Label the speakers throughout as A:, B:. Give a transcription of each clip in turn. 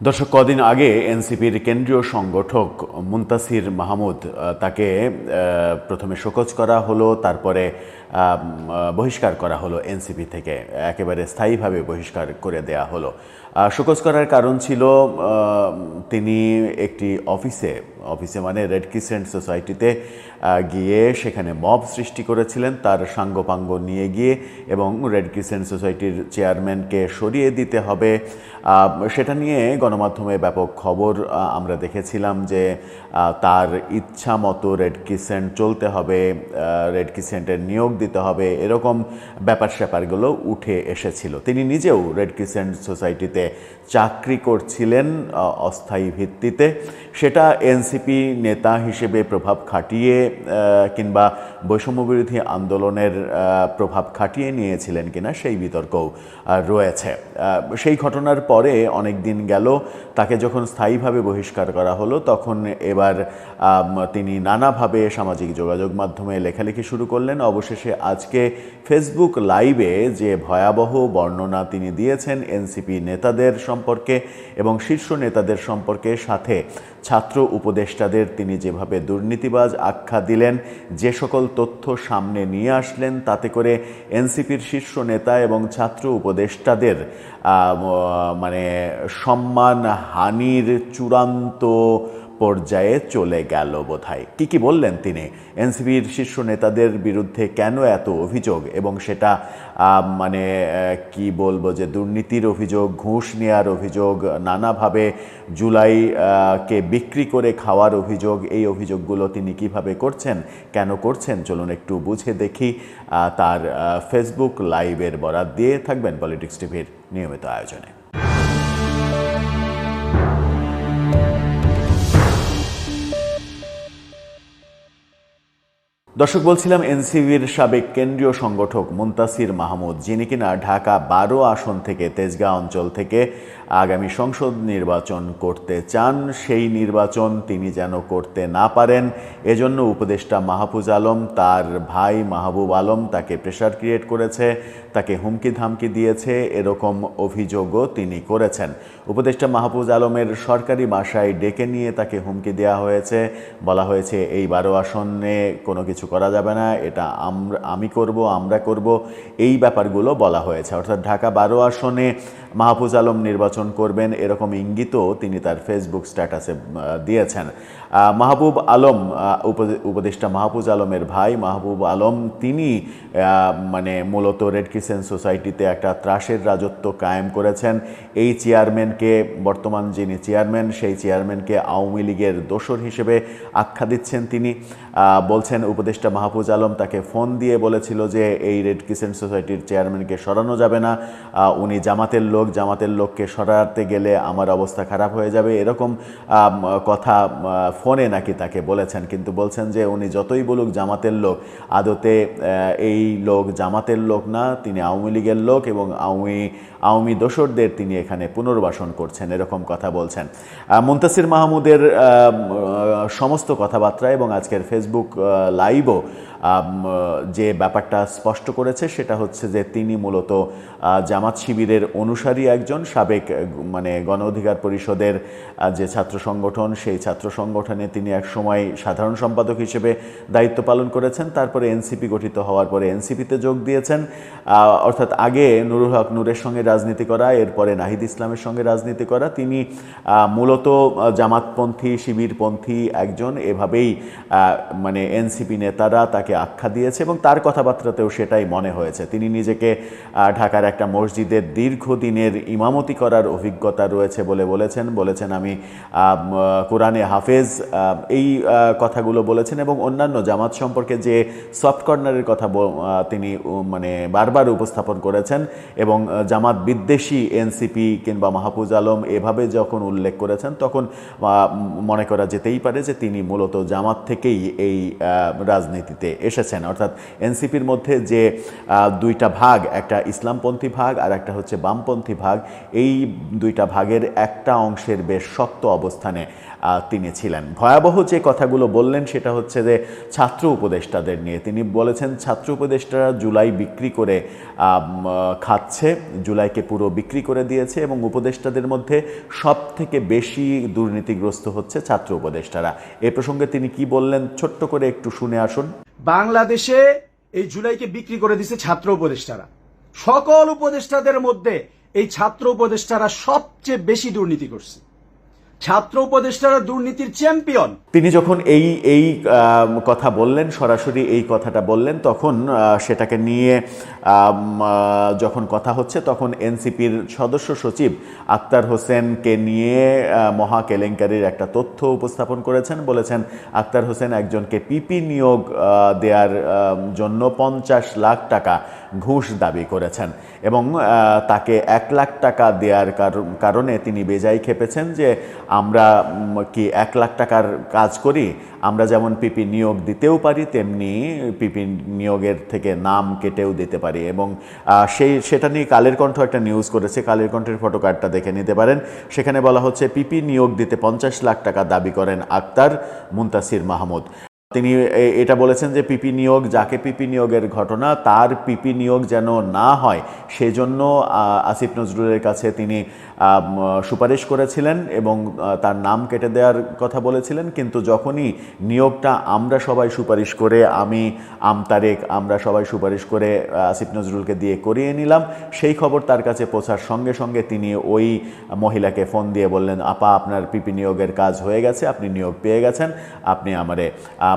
A: দর্শক কদিন আগে এনসিপির কেন্দ্রীয় সংগঠক মুন্তাসির মাহমুদ তাকে প্রথমে শোকজ করা হলো তারপরে বহিষ্কার করা হলো এনসিপি থেকে, একেবারে স্থায়ীভাবে বহিষ্কার করে দেয়া হলো। শোকজ করার কারণ ছিল তিনি একটি অফিসে অফিসে মানে রেড ক্রিসেন্ট সোসাইটিতে গিয়ে সেখানে মব সৃষ্টি করেছিলেন, তার সাঙ্গপাঙ্গ নিয়ে গিয়ে এবং রেড ক্রিসেন্ট সোসাইটির চেয়ারম্যানকে সরিয়ে দিতে হবে। সেটা নিয়ে গণমাধ্যমে ব্যাপক খবর আমরা দেখেছিলাম যে তার ইচ্ছা মতো রেড ক্রিসেন্ট চলতে হবে রেড ক্রিসেন্টের নিয়োগ দিতে হবে, এরকম ব্যাপার স্যাপারগুলো উঠে এসেছিল। তিনি নিজেও রেড ক্রিসেন্ট সোসাইটিতে চাকরি করছিলেন অস্থায়ী ভিত্তিতে। সেটা এনসিপি নেতা হিসেবে প্রভাব খাটিয়ে কিংবা বৈষম্যবিরোধী আন্দোলনের প্রভাব খাটিয়ে নিয়েছিলেন কিনা সেই বিতর্কও রয়েছে। সেই ঘটনার পরে অনেক দিন গেল, তাকে যখন স্থায়ীভাবে বহিষ্কার করা হলো, তখন এবার তিনি নানাভাবে সামাজিক যোগাযোগ মাধ্যমে লেখালেখি শুরু করলেন। অবশেষে আজকে ফেসবুক লাইভে যে ভয়াবহ বর্ণনা তিনি দিয়েছেন এনসিপি নেতাদের সম্পর্কে এবং শীর্ষ নেতাদের সম্পর্কে, সাথে ছাত্র উপদেষ্টাদের তিনি যেভাবে দুর্নীতিবাজ আখ্যা দিলেন, যে সকল তথ্য সামনে নিয়ে আসলেন তাতে করে এনসিপির শীর্ষ নেতা এবং ছাত্র উপদেষ্টাদের মানে সম্মান হানির চূড়ান্ত পর্যায়ে চলে গেল বোধহয়। কি কি বললেন তিনি? এনসিপির শীর্ষ নেতাদের বিরুদ্ধে কেন এত অভিযোগ? এবং সেটা মানে কি বলব যে দুর্নীতির অভিযোগ, ঘুষ নেওয়ার অভিযোগ, নানাভাবে জুলাই কে বিক্রি করে খাওয়ার অভিযোগ, এই অভিযোগগুলো তিনি কীভাবে করছেন, কেন করছেন, চলুন একটু বুঝে দেখি তার ফেসবুক লাইভের বরাত দিয়ে থাকবেন পলিটিক্স টিভির নিয়মিত আয়োজনে। দর্শক, বলছিলাম এনসিবির সাবেক কেন্দ্রীয় সংগঠক মুন্তাসির মাহমুদ, যিনি কিনা ঢাকা বারো আসন থেকে তেজগাঁ অঞ্চল থেকে আগামী সংসদ নির্বাচন করতে চান, সেই নির্বাচন তিনি যেন করতে না পারেন, এজন্য উপদেষ্টা মাহফুজ আলম, তার ভাই মাহবুব আলম তাকে প্রেশার ক্রিয়েট করেছে, তাকে হুমকি ধামকি দিয়েছে, এরকম অভিযোগও তিনি করেছেন। উপদেষ্টা মাহফুজ আলমের সরকারি বাসায় ডেকে নিয়ে তাকে হুমকি দেওয়া হয়েছে, বলা হয়েছে এই বারো আসনে কোনো কিছু করা যাবে না, এটা আমরা, আমি করব, আমরা করব, এই ব্যাপারগুলো বলা হয়েছে। অর্থাৎ ঢাকা বারো আসনে মাহফুজ আলম নির্বাচন করবেন এরকম ইঙ্গিতও তিনি তার ফেসবুক স্ট্যাটাসে দিয়েছেন। মাহবুব আলম উপদেষ্টা মাহফুজ আলমের ভাই। মাহবুব আলম, তিনি মানে মূলত রেড ক্রিসেন্ট সোসাইটিতে একটা ত্রাসের রাজত্ব কায়েম করেছেন। এই চেয়ারম্যানকে, বর্তমান যিনি চেয়ারম্যান, সেই চেয়ারম্যানকে আওয়ামী লীগের দোসর হিসেবে আখ্যা দিচ্ছেন তিনি। বলছেন উপদেষ্টা মাহফুজ আলম তাকে ফোন দিয়ে বলেছিল যে এই রেড ক্রিসেন্ট সোসাইটির চেয়ারম্যানকে সরানো যাবে না। উনি জামাতের লোক, জামাতের লোককে সরাতে গেলে আমার অবস্থা খারাপ হয়ে যাবে। এরকম কথা ফোনে নাকি তাকে বলেছেন। কিন্তু বলছেন যে উনি যতই বলুক জামাতের লোক, আদতে এই লোক জামাতের লোক না, তিনি আওয়ামী লীগের লোক এবং আওয়ামী আওয়ামী দোসরদের তিনি এখানে পুনর্বাসন করছেন, এরকম কথা বলছেন। মুন্তাসির মাহমুদের সমস্ত কথাবার্তা এবং আজকের ফেসবুক লাইভও যে ব্যাপারটা স্পষ্ট করেছে সেটা হচ্ছে যে তিনি মূলত জামাত শিবিরের অনুসারী একজন, সাবেক মানে গণ অধিকার পরিষদের যে ছাত্র সংগঠন, সেই ছাত্র সংগঠনে তিনি এক সময় সাধারণ সম্পাদক হিসেবে দায়িত্ব পালন করেছেন। তারপরে এনসিপি গঠিত হওয়ার পরে এনসিপিতে যোগ দিয়েছেন। অর্থাৎ আগে নুরুল হক নূরের সঙ্গে রাজনীতি করা, এরপরে নাহিদ ইসলামের সঙ্গে রাজনীতি করা। তিনি মূলত জামাতপন্থী, শিবিরপন্থী একজন এভাবেই মানে এনসিপি নেতারা তাকে আখ্যা দিয়েছে এবং তার কথাবার্তাতেও সেটাই মনে হয়েছে। তিনি নিজেকে ঢাকার একটা মসজিদের দীর্ঘদিনের ইমামতি করার অভিজ্ঞতা রয়েছে বলে বলেছেন। বলেছেন আমি কোরআনে হাফেজ এই কথাগুলো বলেছেন এবং অন্যান্য জামাত সম্পর্কে যে সফট কর্নারের কথা তিনি মানে বারবার উপস্থাপন করেছেন এবং জামাত বিদ্বেষী এনসিপি কিংবা মাহফুজ আলম এভাবে যখন উল্লেখ করেছেন, তখন মনে করা যেতেই পারে পারে যে তিনি মূলত জামাত থেকেই এই রাজনীতিতে এসেছেন। অর্থাৎ এনসিপির মধ্যে যে দুইটা ভাগ, একটা ইসলামপন্থী ভাগ আর একটা হচ্ছে বামপন্থী ভাগ, এই দুইটা ভাগের একটা অংশের বেশ শক্ত অবস্থানে তিনি ছিলেন। ভয়াবহ যে কথাগুলো বললেন সেটা হচ্ছে যে ছাত্র উপদেষ্টাদের নিয়ে। তিনি বলেছেন, ছাত্র উপদেষ্টারা জুলাই বিক্রি করে খাচ্ছে, জুলাইকে পুরো বিক্রি করে দিয়েছে এবং উপদেষ্টাদের মধ্যে সব থেকে বেশি দুর্নীতিগ্রস্ত হচ্ছে ছাত্র উপদেষ্টারা। এ প্রসঙ্গে তিনি কি বললেন, ছোট্ট করে একটু শুনে আসুন।
B: বাংলাদেশে এই জুলাইকে বিক্রি করে দিছে ছাত্র উপদেষ্টারা। সকল উপদেষ্টাদের মধ্যে এই ছাত্র উপদেষ্টারা সবচেয়ে বেশি দুর্নীতি করছে। ছাত্র উপদেষ্টারা দুর্নীতির চ্যাম্পিয়ন।
A: তিনি যখন এই এই কথা বললেন, সরাসরি এই কথাটা বললেন, তখন সেটাকে নিয়ে যখন কথা হচ্ছে, তখন এনসিপির সদস্য সচিব আক্তার হোসেনকে নিয়ে মহা কেলেঙ্কারির একটা তথ্য উপস্থাপন করেছেন। বলেছেন, আক্তার হোসেন একজনকে পিপি নিয়োগ দেওয়ার জন্য পঞ্চাশ লাখ টাকা ঘুষ দাবি করেছেন এবং তাকে এক লাখ টাকা দেওয়ার কার- কারণে তিনি বেজায় খেপেছেন যে আমরা কি এক লাখ টাকার কাজ করি? আমরা যেমন পিপি নিয়োগ দিতেও পারি, তেমনি পিপি নিয়োগের থেকে নাম কেটেও দিতে পারি এবং সেই, সেটা নিয়ে কালের কণ্ঠ একটা নিউজ করেছে, কালের কণ্ঠের ফটোকার্ডটা দেখে নিতে পারেন। সেখানে বলা হচ্ছে, পিপি নিয়োগ দিতে পঞ্চাশ লাখ টাকা দাবি করেন আক্তার মুন্তাসির মাহমুদ। তিনি এটা বলেছেন যে পিপি নিয়োগ, যাকে পিপি নিয়োগের ঘটনা, তার পিপি নিয়োগ যেন না হয়, সেজন্য আসিফ নজরুলের কাছে তিনি সুপারিশ করেছিলেন এবং তার নাম কেটে দেওয়ার কথা বলেছিলেন, কিন্তু যখনই নিয়োগটা আমরা সবাই সুপারিশ করে, আমি আমতারেক আমরা সবাই সুপারিশ করে আসিফ নজরুলকে দিয়ে করিয়ে নিলাম, সেই খবর তার কাছে পৌঁছার সঙ্গে সঙ্গে তিনি ওই মহিলাকে ফোন দিয়ে বললেন, আপা, আপনার পিপি নিয়োগের কাজ হয়ে গেছে, আপনি নিয়োগ পেয়ে গেছেন, আপনি আমারে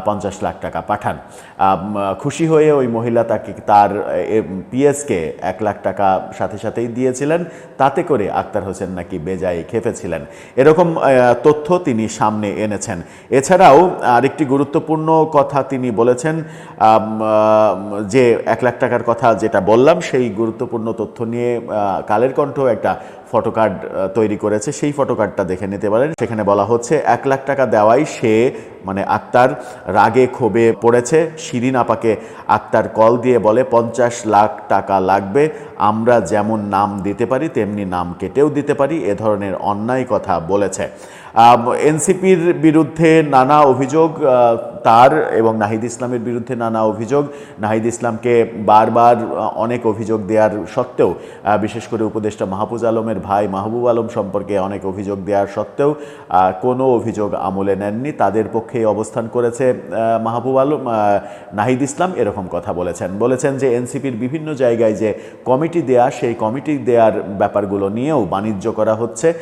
A: পঞ্চাশ লাখ টাকা পাঠান। খুশি হয়ে ওই মহিলা তাকে তার পিএসকে এক লাখ টাকা সাথে সাথেই দিয়েছিলেন। তাতে করে আক্তার হোসেন নাকি বেজায় খেপেছিলেন। এরকম তথ্য তিনি সামনে এনেছেন। এছাড়াও আরেকটি গুরুত্বপূর্ণ কথা তিনি বলেছেন যে এক লাখ টাকার কথা যেটা বললাম, সেই গুরুত্বপূর্ণ তথ্য নিয়ে কালের কণ্ঠ একটা ফটোকার্ড তৈরি করেছে, সেই ফটোকার্ডটা দেখে নিতে পারেন। সেখানে বলা হচ্ছে, এক লাখ টাকা দেওয়াই সে মানে আক্তার রাগে ক্ষোভে পড়েছে। শিরিন আপাকে আক্তার কল দিয়ে বলে, পঞ্চাশ লাখ টাকা লাগবে, আমরা যেমন নাম দিতে পারি, তেমনি নাম কেটেও দিতে পারি। এ ধরনের অন্যায় কথা বলেছে। এনসিপির বিরুদ্ধে নানা অভিযোগ তার এবং নাহিদ ইসলামের বিরুদ্ধে নানা অভিযোগ। নাহিদ ইসলামকে বারবার অনেক অভিযোগ দেওয়ার সত্ত্বেও বিশেষ করে উপদেষ্টা মাহফুজ আলমের ভাই মাহবুব আলম সম্পর্কে অনেক অভিযোগ দেওয়ার সত্ত্বেও কোনো অভিযোগ আমলে নেননি। তাদের পক্ষে অবস্থান করেছে মাহবুব আলম। নাহিদ ইসলাম এরকম কথা বলেছেন। বলেছেন যে এনসিপির বিভিন্ন জায়গায় যে কমিটি দেয়া, সেই কমিটি দেওয়ার ব্যাপারগুলো নিয়েও বাণিজ্য করা হচ্ছে।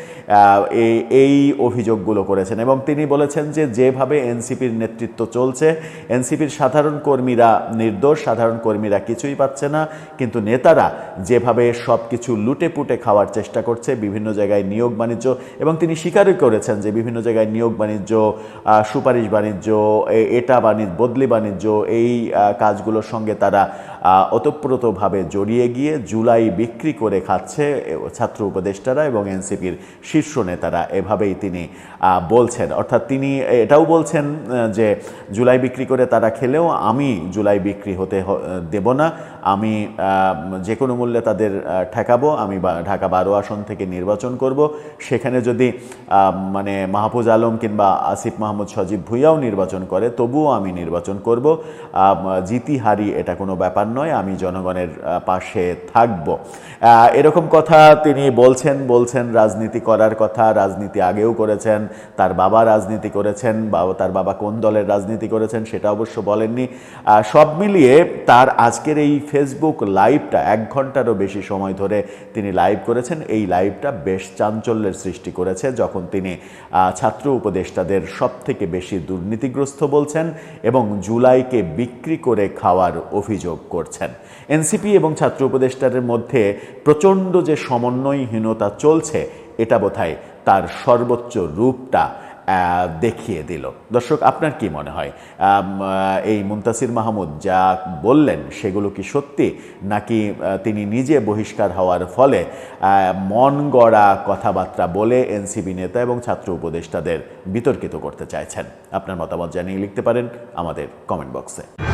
A: এই- এই অভিযোগগুলো করেছেন এবং তিনি বলেছেন যে যেভাবে এনসিপির নেতৃত্ব চলছে, এনসিপির সাধারণ কর্মীরা নির্দোষ, সাধারণ কর্মীরা কিছুই পাচ্ছে না, কিন্তু নেতারা যেভাবে সব কিছু লুটে পুটে খাওয়ার চেষ্টা করছে, বিভিন্ন জায়গায় নিয়োগ বাণিজ্য এবং তিনি স্বীকারই করেছেন যে বিভিন্ন জায়গায় নিয়োগ বাণিজ্য সুপারিশ বাণিজ্য এটা বাণিজ্য, বদলি বাণিজ্য, এই কাজগুলোর সঙ্গে তারা ওতপ্রোতভাবে জড়িয়ে গিয়ে জুলাই বিক্রি করে খাচ্ছে ছাত্র উপদেষ্টারা এবং এনসিপির শীর্ষ নেতারা। এভাবেই তিনি বলছেন। অর্থাৎ তিনি এটাও বলছেন যে জুলাই বিক্রি করে তারা খেলেও আমি জুলাই বিক্রি হতে দেব না। আমি যে কোনো মূল্যে তাদের ঠেকাবো, আমি ঢাকা বারো আসন থেকে নির্বাচন করব। সেখানে যদি মানে মাহফুজ আলম কিংবা আসিফ মাহমুদ সজীব ভুইয়াও নির্বাচন করে, তবুও আমি নির্বাচন করব। জিতি হারি এটা কোনো ব্যাপার নয়, আমি জনগণের পাশে থাকব। এরকম কথা তিনি বলছেন বলছেন রাজনীতি করার কথা, রাজনীতি আগেও করেছেন, তার বাবা রাজনীতি করেছেন, বা তার বাবা কোন দলের রাজনীতি করেছেন সেটা অবশ্য বলেননি। সব মিলিয়ে তার আজকের এই ফেসবুক লাইভটা এক ঘন্টারও বেশি সময় ধরে তিনি লাইভ করেছেন। এই লাইভটা বেশ চাঞ্চল্যের সৃষ্টি করেছে, যখন তিনি ছাত্র উপদেষ্টাদের সব থেকে বেশি দুর্নীতিগ্রস্ত বলছেন এবং জুলাইকে বিক্রি করে খাওয়ার অভিযোগ করছেন। এনসিপি এবং ছাত্র উপদেষ্টাদের মধ্যে প্রচণ্ড যে সমন্বয়হীনতা চলছে, এটা বোধহয় তার সর্বোচ্চ রূপটা দেখিয়ে দিল। দর্শক, আপনার কি মনে হয়? এই মুন্তাসির মাহমুদ যা বললেন, সেগুলো কি সত্যি? নাকি তিনি নিজে বহিষ্কার হওয়ার ফলে মন গড়া কথাবার্তা বলে এনসিবি নেতা এবং ছাত্র উপদেষ্টাদের বিতর্কিত করতে চাইছেন? আপনার মতামত জানিয়ে লিখতে পারেন আমাদের কমেন্ট বক্সে